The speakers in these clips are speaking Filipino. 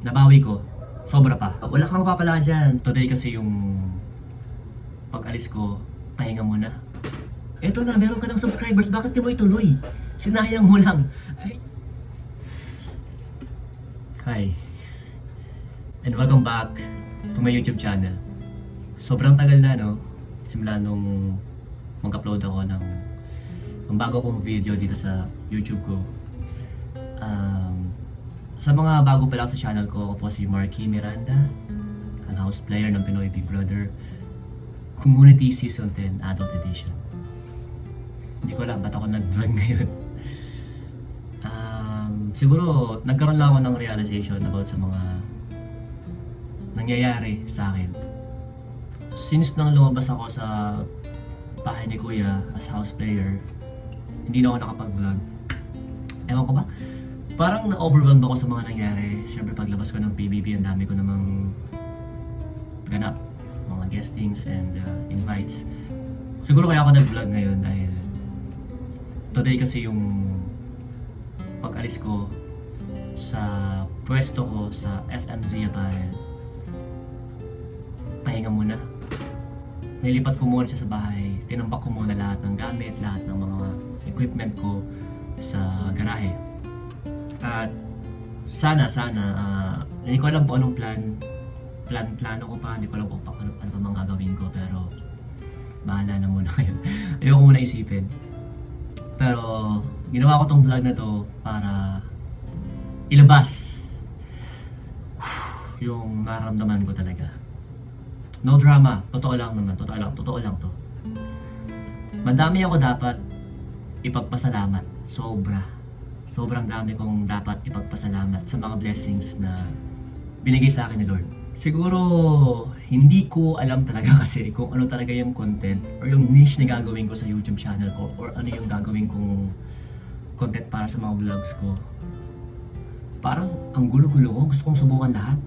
Nabawi ko. Sobra pa. Wala kang papalaan dyan. Today kasi yung pag-alis ko, pahinga muna. Eto na, meron ka ng subscribers. Bakit di mo ituloy? Sinayang mo lang. Ay. Hi. And welcome back to my YouTube channel. Sobrang tagal na, no? Simula nung mag-upload ako ng, ng bago kong video dito sa YouTube ko. Um, sa mga bago pa lang sa channel ko, ako po si Marky Miranda, ang house player ng Pinoy Big Brother Community Season 10 Adult Edition. Hindi ko alam ba't ako nag-vlog ngayon. Um, siguro, nagkaroon lang ako ng realization about sa mga nangyayari sa akin. Since nang lumabas ako sa bahay ni Kuya as house player, hindi na ako nakapag-vlog. Ewan ko ba? Parang na-overwhelmed ako sa mga nangyari. Siyempre paglabas ko ng PBB, ang dami ko namang ganap. Mga guestings and uh, invites. Siguro kaya ako nag-vlog ngayon dahil today kasi yung pag-alis ko sa pwesto ko sa FMZ Apparel. Pahinga muna. Nilipat ko muna siya sa bahay. Tinambak ko muna lahat ng gamit, lahat ng mga equipment ko sa garahe. At sana, sana, ah, hindi ko alam kung anong plan. Plan, plano ko pa, hindi ko alam kung pa, ano, ano pa mang gagawin ko, pero bahala na muna kayo. Ayoko muna isipin. Pero ginawa ko tong vlog na to para ilabas yung nararamdaman ko talaga. No drama. Totoo lang naman. Totoo lang. Totoo lang to. Madami ako dapat ipagpasalamat. Sobra. Sobrang dami kong dapat ipagpasalamat sa mga blessings na binigay sa akin ni Lord. Siguro, hindi ko alam talaga kasi kung ano talaga yung content or yung niche na gagawin ko sa YouTube channel ko or ano yung gagawin kong content para sa mga vlogs ko. Parang ang gulo-gulo ko. Gusto kong subukan lahat.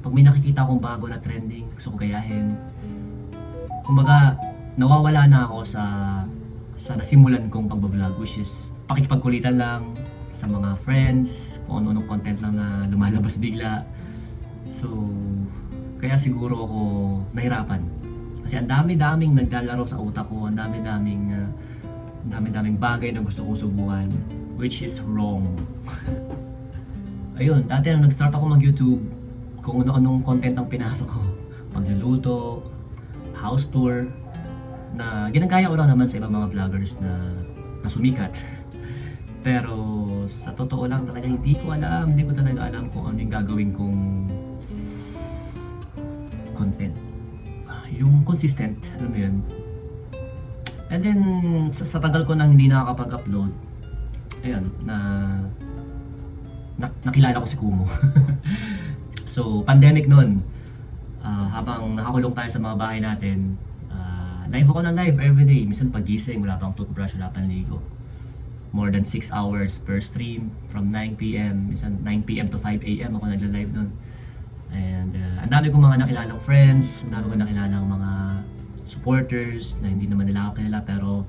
Pag may nakikita akong bago na trending, gusto ko gayahin. Kumbaga, nawawala na ako sa sa nasimulan kong pag-vlog which is pakikipagkulitan lang sa mga friends, kung ano-anong content lang na lumalabas bigla. So, kaya siguro ako nahirapan. Kasi ang dami-daming naglalaro sa utak ko, ang dami-daming uh, dami-daming bagay na gusto kong subukan which is wrong. Ayun, dati nung nag-start ako mag-YouTube, kung ano-anong content ang pinasok ko. Pagluluto, house tour, na ginagaya ko lang naman sa ibang mga vloggers na, na sumikat. Pero sa totoo lang talaga hindi ko alam, hindi ko talaga alam kung ano yung gagawin kong content. Ah, Yung consistent, alam mo yun. And then, sa, sa tagal ko nang hindi nakakapag-upload, ayun, na, na nakilala ko si Kumo. so, pandemic nun, ah, habang nakakulong tayo sa mga bahay natin, ah, live ako ng live everyday. Minsan pagising, wala pang toothbrush, wala pang ligo. More than 6 hours per stream from 9pm, minsan 9pm to 5am ako nagla-live nun. And uh, ang dami kong mga nakilalang friends, ang dami kong nakilalang mga supporters na hindi naman nila ako kilala pero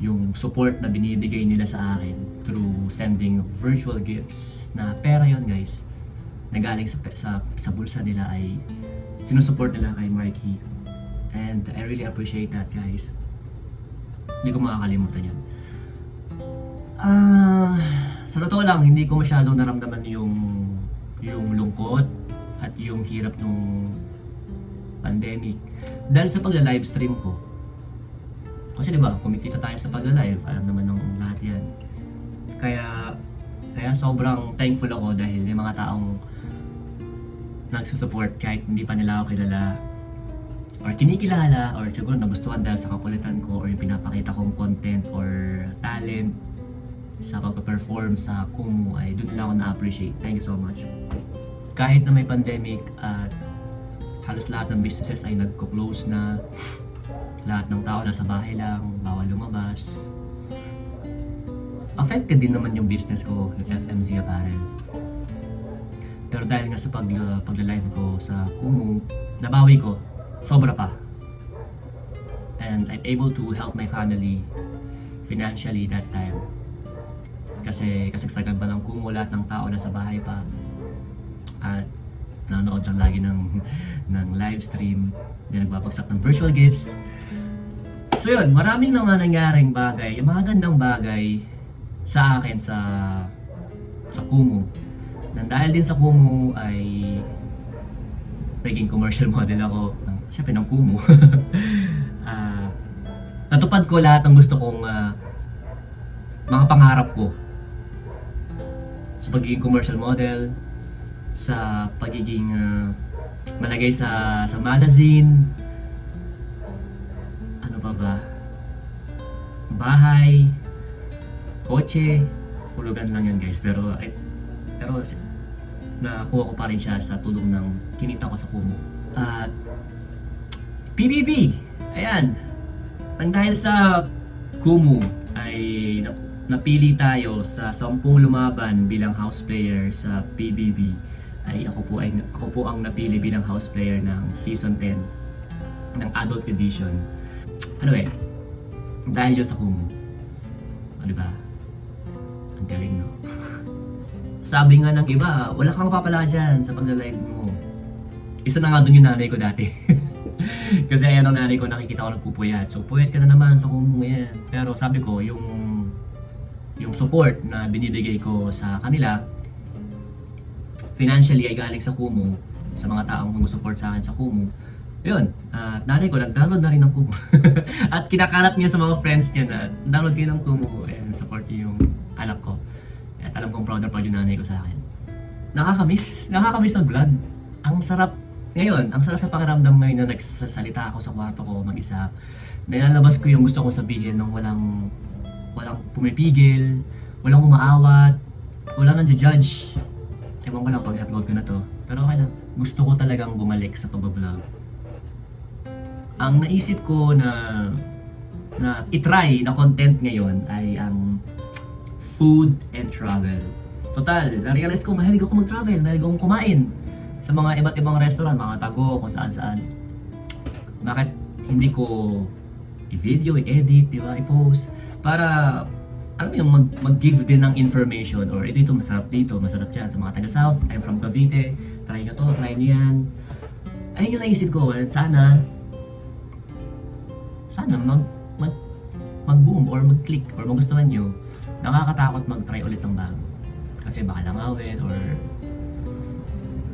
yung support na binibigay nila sa akin through sending virtual gifts na pera yon guys na galing sa, sa, sa bulsa nila ay sinusupport nila kay Marky. And I really appreciate that guys. Hindi ko makakalimutan yan ah sa totoo lang hindi ko masyadong naramdaman yung yung lungkot at yung hirap nung pandemic. Dahil sa pagla-live stream ko. Kasi di ba, kumikita tayo sa pagla-live, alam naman ng lahat yan. Kaya, kaya sobrang thankful ako dahil yung mga taong nagsusupport kahit hindi pa nila ako kilala or kinikilala or siguro nagustuhan dahil sa kakulitan ko or yung pinapakita kong content or talent sa pagpa-perform sa Kumu ay doon nila ako na-appreciate. Thank you so much. Kahit na may pandemic at halos lahat ng businesses ay nagko-close na lahat ng tao nasa bahay lang, bawal lumabas. Affected din naman yung business ko, yung FMZ Apparel. Pero dahil nga sa pag, uh, pagla-live ko sa Kumu, nabawi ko, sobra pa. And I'm able to help my family financially that time. Kasi kasagsagan pa ng Kumu, lahat ng tao nasa bahay pa. At nanonood lang lagi ng, ng live stream, hindi nagbabagsak ng virtual gifts. So yun, maraming na nga nangyaring bagay, yung mga gandang bagay sa akin sa sa Kumu. Nang dahil din sa Kumu ay naging commercial model ako ng, syempre ng Kumu. Ah, natupad ko lahat ng gusto kong ah, mga pangarap ko sa pagiging commercial model, sa pagiging ah, malagay sa sa magazine, ano pa ba? Bahay, kotse, hulugan lang yan guys. Pero, ay, pero nakuha ko pa rin siya sa tulong ng kinita ko sa Kumu. At PBB, ayan. Ang dahil sa Kumu ay na- napili tayo sa 10 lumaban bilang house player sa PBB ay ako po ay ako po ang napili bilang house player ng season 10 ng adult edition. Ano eh, dahil yun sa Kumu. O, di ba? Ang galing, no? Sabi nga ng iba, wala kang papala dyan sa pagla-live mo. Isa na nga dun yung nanay ko dati. Kasi ayan ang nanay ko, nakikita ko nagpupuyat. So, puyat ka na naman sa Kumu ngayon. Pero sabi ko, yung yung support na binibigay ko sa kanila, financially ay galing sa Kumu, sa mga taong sumusupport sa akin sa Kumu. Yun, at nanay ko, nag-download na rin ng Kumu. at kinakalat niya sa mga friends niya na download kayo ng Kumu and support yung anak ko. At alam kong proud na proud yung nanay ko sa akin. Nakakamiss, nakakamiss ang vlog. Ang sarap, ngayon, ang sarap sa pakiramdam ngayon na nagsasalita ako sa kwarto ko mag-isa. Nilalabas ko yung gusto kong sabihin nang walang walang pumipigil, walang umaawat, walang nandiya-judge. Ewan ko lang pag upload ko na to. Pero okay lang. Gusto ko talagang bumalik sa pag-vlog. Ang naisip ko na na itry na content ngayon ay ang food and travel. Total, na-realize ko mahilig ako mag-travel, mahilig akong kumain sa mga iba't ibang restaurant, mga tago, kung saan-saan. Bakit hindi ko i-video, i-edit, di ba, i-post para alam mo yung mag, mag-give din ng information or ito, ito masarap dito, masarap dyan sa mga taga-South, I'm from Cavite, try nyo to, try nyo yan. Ayun yung naisip ko, sana sana mag, mag, mag-boom or mag-click or magustuhan nyo, nakakatakot mag-try ulit ng bago. Kasi baka langawin or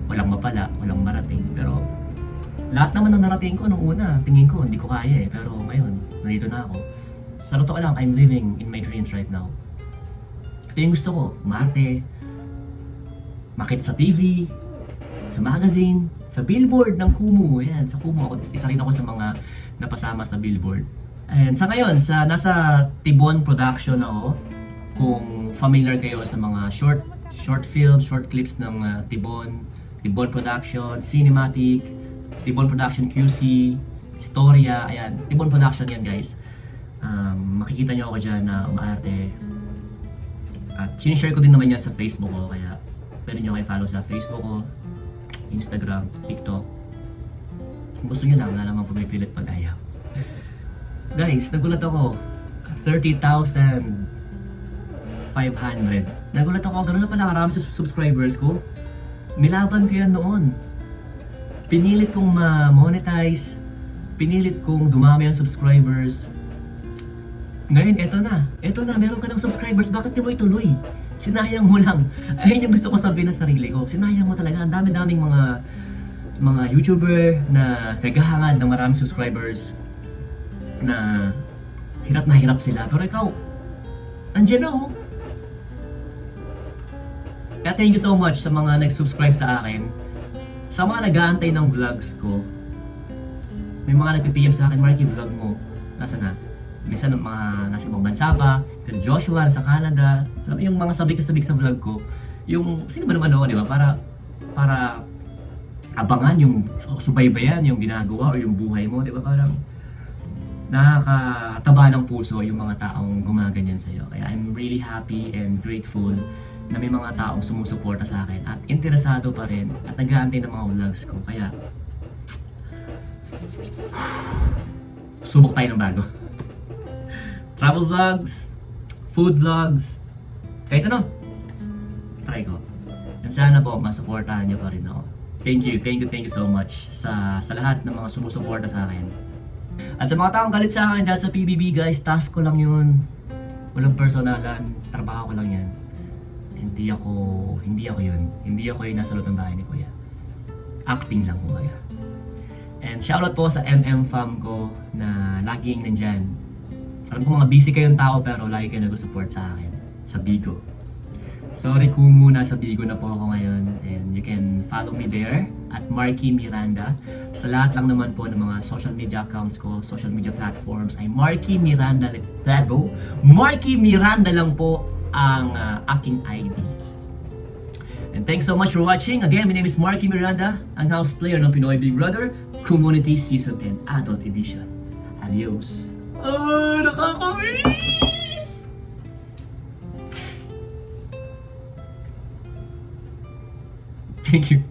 walang mapala, walang marating. Pero lahat naman ng narating ko nung una, tingin ko hindi ko kaya eh. Pero ngayon, nandito na ako. Sa totoo lang, I'm living in my dreams right now. Ito yung gusto ko, umarte, makit sa TV, sa magazine, sa billboard ng Kumu. Ayan, sa Kumu ako. Isa rin ako sa mga napasama sa billboard. And sa ngayon, sa nasa Tibon Production ako. Kung familiar kayo sa mga short short film, short clips ng uh, Tibon, Tibon Production, Cinematic, Tibon Production QC, Storya, ayan. Tibon Production yan guys. Um, makikita nyo ako dyan na umaarte. At sinishare ko din naman yan sa Facebook ko, kaya pwede nyo kayo follow sa Facebook ko, Instagram, TikTok. Kung gusto nyo lang, wala namang pumipilit pag ayaw. Guys, nagulat ako. 30,500. Nagulat ako, gano'n na pala karami sa subscribers ko. Nilaban ko yan noon. Pinilit kong ma-monetize. Pinilit kong dumami ang subscribers. Ngayon, eto na. Eto na, meron ka ng subscribers. Bakit di mo ituloy? Sinayang mo lang. Ayun yung gusto ko sabihin sa sarili ko. Sinayang mo talaga. Ang dami-daming mga mga YouTuber na naghahangad ng maraming subscribers na hirap na hirap sila. Pero ikaw, andyan na oh. Thank you so much sa mga nag-subscribe sa akin. Sa mga nag-aantay ng vlogs ko. May mga nag-PM sa akin, Marky, vlog mo. Nasa na? Minsan mga nasa ibang bansa pa. Kaya Joshua, sa Canada. Alam yung mga sabik-sabik sa vlog ko. Yung, sino ba naman ako, di ba? Para, para abangan yung subaybayan, yung ginagawa o yung buhay mo, di ba? Parang nakakataba ng puso yung mga taong gumaganyan sa'yo. Kaya I'm really happy and grateful na may mga taong sumusuporta sa akin at interesado pa rin at nag-aantay ng mga vlogs ko. Kaya, subok tayo ng bago. Travel vlogs, food vlogs, kahit ano, try ko. And sana po, masuportahan niyo pa rin ako. Thank you, thank you, thank you so much sa sa lahat ng mga sumusuporta sa akin. At sa mga taong galit sa akin dahil sa PBB guys, task ko lang yun. Walang personalan, trabaho ko lang yan. Hindi ako, hindi ako yun. Hindi ako yung nasa loob ng bahay ni Kuya. Acting lang kumbaga. And shoutout po sa MM fam ko na laging nandyan. Alam ko mga busy kayong tao pero lagi kayo nag-support sa akin. Sa Bigo. Sorry kung muna sa Bigo na po ako ngayon and you can follow me there at Marky Miranda. Sa lahat lang naman po ng mga social media accounts ko, social media platforms ay Marky Miranda Labo. Marky Miranda lang po ang ah, aking ID. And thanks so much for watching. Again, my name is Marky Miranda, ang house player ng Pinoy Big Brother Community Season 10 Adult Edition. Adios! Ah, nakakamiss! Thank you.